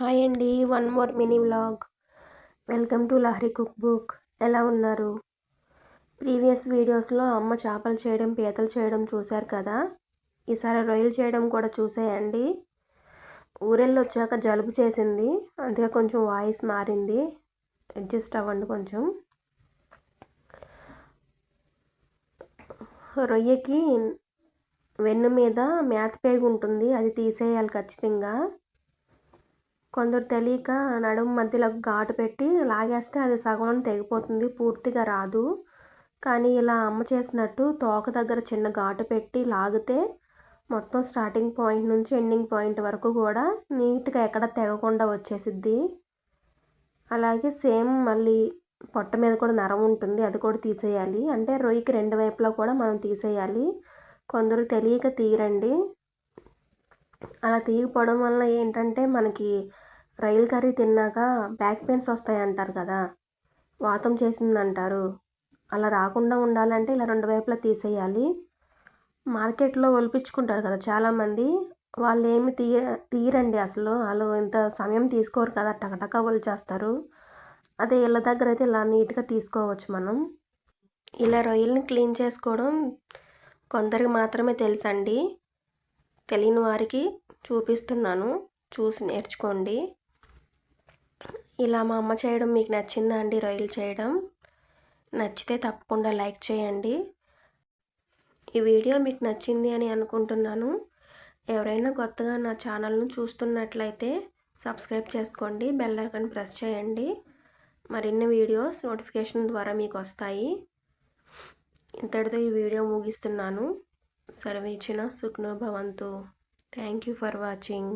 Hi అండి one more mini vlog. Welcome to Lahari cook book. ఎలా ఉన్నారు? Previous వీడియోస్లో అమ్మ చేపలు చేయడం పీతలు చేయడం చూశారు కదా? ఈసారి రొయ్యలు చేయడం కూడా చూసేయండి. ఊరెళ్ళు వచ్చాక జలుబు చేసింది అందుకే కొంచెం వాయిస్ మారింది. అడ్జస్ట్ అవ్వండి కొంచెం. రొయ్యకి వెన్ను మీద మేత పేగు ఉంటుంది అది తీసేయాలి ఖచ్చితంగా. కొందరు తెలియక నడుము మధ్యలో ఘాటు పెట్టి లాగేస్తే అది సగం తెగిపోతుంది పూర్తిగా రాదు. కానీ ఇలా అమ్మ చేసినట్టు తోక దగ్గర చిన్న ఘాటు పెట్టి లాగితే మొత్తం స్టార్టింగ్ పాయింట్ నుంచి ఎండింగ్ పాయింట్ వరకు కూడా నీట్గా ఎక్కడ తెగకుండా వచ్చేసిద్ది. అలాగే సేమ్ మళ్ళీ పొట్ట మీద కూడా నరం ఉంటుంది అది కూడా తీసేయాలి. అంటే రొయ్యకి రెండు వైపులా కూడా మనం తీసేయాలి. కొందరు తెలియక తీరండి. అలా తీయకపోవడం వల్ల ఏంటంటే మనకి రైల్ కర్రీ తిన్నాక బ్యాక్ పెయిన్స్ వస్తాయి అంటారు కదా. వాతం చేసిందంటారు. అలా రాకుండా ఉండాలంటే ఇలా రెండు వైపులా తీసేయాలి. మార్కెట్లో ఒలిపించుకుంటారు కదా చాలామంది. వాళ్ళు ఏమి తీయ తీయరండి అసలు. వాళ్ళు ఇంత సమయం తీసుకోరు కదా. టకటక ఒలిచేస్తారు. అదే ఇళ్ళ దగ్గర అయితే ఇలా నీట్గా తీసుకోవచ్చు మనం. ఇలా రొయ్యల్ని క్లీన్ చేసుకోవడం కొందరికి మాత్రమే తెలుసండి. తెలియని వారికి చూపిస్తున్నాను. చూసి నేర్చుకోండి. ఇలా మా అమ్మ చేయడం మీకు నచ్చిందా అండి? రొయ్యలు చేయడం. నచ్చితే తప్పకుండా లైక్ చేయండి. ఈ వీడియో మీకు నచ్చింది అని అనుకుంటున్నాను. ఎవరైనా కొత్తగా నా ఛానల్ను చూస్తున్నట్లయితే సబ్స్క్రైబ్ చేసుకోండి. బెల్ ఐకాన్ ప్రెస్ చేయండి. మరిన్ని వీడియోస్ నోటిఫికేషన్ ద్వారా మీకు వస్తాయి. ఇంతటితో ఈ వీడియో ముగిస్తున్నాను. సర్వేచిన సుఖ్నో భవంతు థ్యాంక్ యూ ఫర్ వాచింగ్